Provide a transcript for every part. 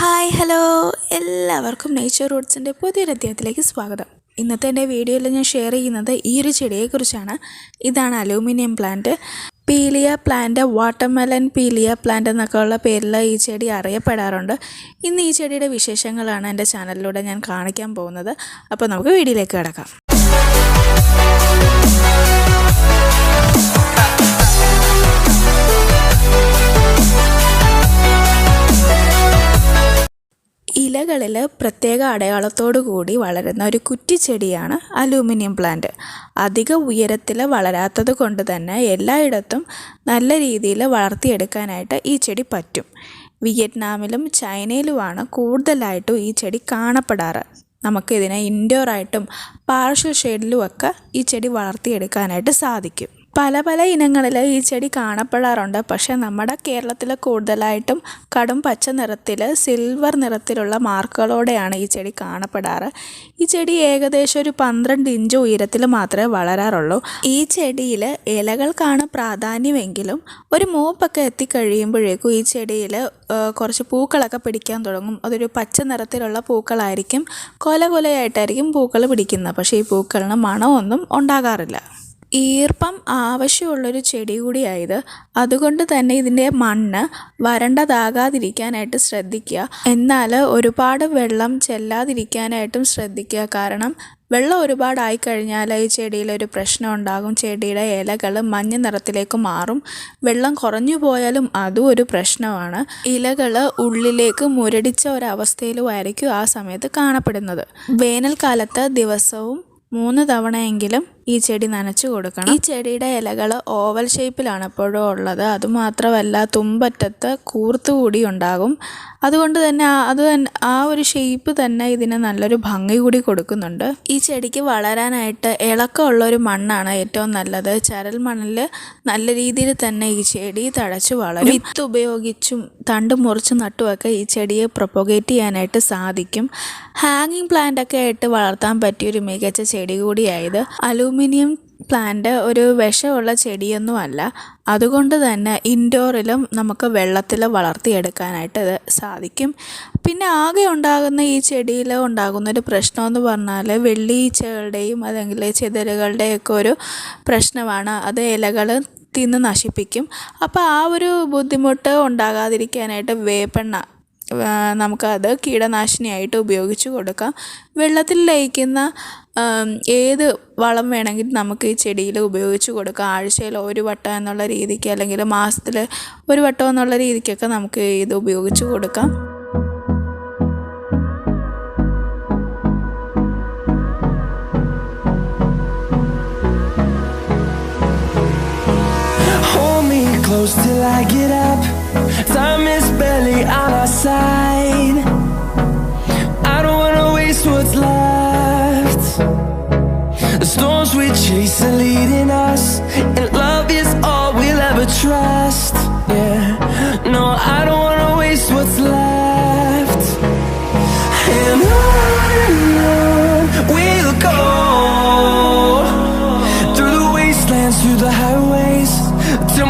Hi hello. എല്ലാവർക്കും nature റൂട്ട്സിന്റെ പുതിയൊരു അധ്യായത്തിലേക്ക് സ്വാഗതം. ഇന്നത്തെ എന്റെ വീഡിയോയിൽ ഞാൻ ഷെയർ ചെയ്യുന്നത് ഈ ഒരു ചെടിയെക്കുറിച്ചാണ് ഇതാണ് aluminium plant pilea plant watermelon pilea plant എന്നൊക്കെ ഉള്ള പേരിൽ ഈ ചെടി അറിയപ്പെടാറുണ്ട്. ഇന്ന് ഈ ചെടിയുടെ വിശേഷങ്ങളാണ് എന്റെ ചാനലിലൂടെ ഞാൻ കാണിക്കാൻ പോകുന്നത്. അപ്പോൾ നമുക്ക് വീഡിയോയിലേക്ക് കിടക്കാം. ഇലകളിൽ പ്രത്യേക അടയാളത്തോടു കൂടി വളരുന്ന ഒരു കുറ്റിച്ചെടിയാണ് അലൂമിനിയം പ്ലാന്റ്. അധിക ഉയരത്തിൽ വളരാത്തത് കൊണ്ട് തന്നെ എല്ലായിടത്തും നല്ല രീതിയിൽ വളർത്തിയെടുക്കാനായിട്ട് ഈ ചെടി പറ്റും. വിയറ്റ്നാമിലും ചൈനയിലുമാണ് കൂടുതലായിട്ടും ഈ ചെടി കാണപ്പെടാറ്. നമുക്കിതിനെ ഇൻഡോറായിട്ടും പാർഷ്യൽ ഷെയ്ഡിലുമൊക്കെ ഈ ചെടി വളർത്തിയെടുക്കാനായിട്ട് സാധിക്കും. പല പല ഇനങ്ങളിൽ ഈ ചെടി കാണപ്പെടാറുണ്ട്. പക്ഷേ നമ്മുടെ കേരളത്തിൽ കൂടുതലായിട്ടും കടും പച്ച നിറത്തിൽ സിൽവർ നിറത്തിലുള്ള മാർക്കുകളോടെയാണ് ഈ ചെടി കാണപ്പെടാറ്. ഈ ചെടി ഏകദേശം ഒരു പന്ത്രണ്ട് ഇഞ്ച് ഉയരത്തിൽ മാത്രമേ വളരാറുള്ളൂ. ഈ ചെടിയിൽ ഇലകൾക്കാണ് പ്രാധാന്യമെങ്കിലും ഒരു മൂപ്പൊക്കെ എത്തിക്കഴിയുമ്പോഴേക്കും ഈ ചെടിയിൽ കുറച്ച് പൂക്കളൊക്കെ പിടിക്കാൻ തുടങ്ങും. അതൊരു പച്ച നിറത്തിലുള്ള പൂക്കളായിരിക്കും. കൊല കൊലയായിട്ടായിരിക്കും പൂക്കൾ പിടിക്കുന്നത്. പക്ഷേ ഈ പൂക്കളിന് മണമൊന്നും ഉണ്ടാകാറില്ല. ഈർപ്പം ആവശ്യമുള്ളൊരു ചെടി കൂടിയായത്. അതുകൊണ്ട് തന്നെ ഇതിന്റെ മണ്ണ് വരണ്ടതാകാതിരിക്കാനായിട്ട് ശ്രദ്ധിക്കുക. എന്നാൽ ഒരുപാട് വെള്ളം ചെല്ലാതിരിക്കാനായിട്ടും ശ്രദ്ധിക്കുക. കാരണം വെള്ളം ഒരുപാടായി കഴിഞ്ഞാൽ ഈ ചെടിയിലൊരു പ്രശ്നം ഉണ്ടാകും. ചെടിയുടെ ഇലകൾ മഞ്ഞ നിറത്തിലേക്ക് മാറും. വെള്ളം കുറഞ്ഞു പോയാലും അതും ഒരു പ്രശ്നമാണ്. ഇലകൾ ഉള്ളിലേക്ക് മുരടിച്ച ഒരവസ്ഥയിലുമായിരിക്കും ആ സമയത്ത് കാണപ്പെടുന്നത്. വേനൽക്കാലത്ത് ദിവസവും മൂന്ന് തവണയെങ്കിലും ഈ ചെടി നനച്ചു കൊടുക്കണം. ഈ ചെടിയുടെ ഇലകൾ ഓവൽ ഷേപ്പിലാണ് എപ്പോഴും ഉള്ളത്. അതുമാത്രമല്ല തുമ്പറ്റത്ത് കൂർത്തുകൂടി ഉണ്ടാകും. അതുകൊണ്ട് തന്നെ അത് ആ ഒരു ഷേപ്പ് തന്നെ ഇതിന് നല്ലൊരു ഭംഗി കൂടി കൊടുക്കുന്നുണ്ട്. ഈ ചെടിക്ക് വളരാനായിട്ട് ഇളക്കമുള്ള ഒരു മണ്ണാണ് ഏറ്റവും നല്ലത്. ചരൽ മണ്ണിൽ നല്ല രീതിയിൽ തന്നെ ഈ ചെടി തഴച്ചു വളരും. വിത്ത് ഉപയോഗിച്ചും തണ്ട് മുറിച്ച് നട്ടുമൊക്കെ ഈ ചെടിയെ പ്രൊപ്പഗേറ്റ് ചെയ്യാനായിട്ട് സാധിക്കും. ഹാങ്ങിങ് പ്ലാന്റ് ഒക്കെ ആയിട്ട് വളർത്താൻ പറ്റിയ ഒരു മികച്ച ചെടി കൂടിയായത് അലൂമിനിയം പ്ലാന്റ് ഒരു വിഷമുള്ള ചെടിയൊന്നുമല്ല. അതുകൊണ്ട് തന്നെ ഇൻഡോറിലും നമുക്ക് വെള്ളത്തിൽ വളർത്തിയെടുക്കാനായിട്ട് ഇത് സാധിക്കും. പിന്നെ ആകെ ഉണ്ടാകുന്ന ഈ ചെടിയിൽ ഉണ്ടാകുന്ന ഒരു പ്രശ്നമെന്ന് പറഞ്ഞാൽ വെള്ളീച്ചകളുടെയും അല്ലെങ്കിൽ ചെതലുകളുടെയൊക്കെ ഒരു പ്രശ്നമാണ്. അത് ഇലകൾ തിന്ന് നശിപ്പിക്കും. അപ്പോൾ ആ ഒരു ബുദ്ധിമുട്ട് ഉണ്ടാകാതിരിക്കാനായിട്ട് വേപ്പെണ്ണ നമുക്കത് കീടനാശിനിയായിട്ട് ഉപയോഗിച്ച് കൊടുക്കാം. വെള്ളത്തിൽ ലയിക്കുന്ന ഏത് വളം വേണമെങ്കിലും നമുക്ക് ഈ ചെടിയിൽ ഉപയോഗിച്ച് കൊടുക്കാം. ആഴ്ചയിൽ ഒരു വട്ടം എന്നുള്ള രീതിക്ക് അല്ലെങ്കിൽ മാസത്തിൽ ഒരു വട്ടം എന്നുള്ള രീതിക്കൊക്കെ നമുക്ക് ഇത് ഉപയോഗിച്ച് കൊടുക്കാം. Close till I get up on our side. I don't wanna waste what's left. The storms we chase are leading us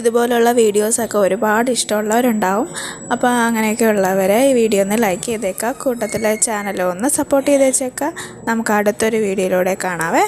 ഇതുപോലുള്ള വീഡിയോസൊക്കെ ഒരുപാട് ഇഷ്ടമുള്ളവരുണ്ടാവും. അപ്പോൾ അങ്ങനെയൊക്കെ ഉള്ളവരെ ഈ വീഡിയോ ഒന്ന് ലൈക്ക് ചെയ്തേക്കുക കൂട്ടത്തിലെ ചാനലൊന്ന് ഒന്ന് സപ്പോർട്ട് ചെയ്തേച്ചേക്കുക നമുക്ക് അടുത്തൊരു വീഡിയോയിലൂടെ കാണാവേ.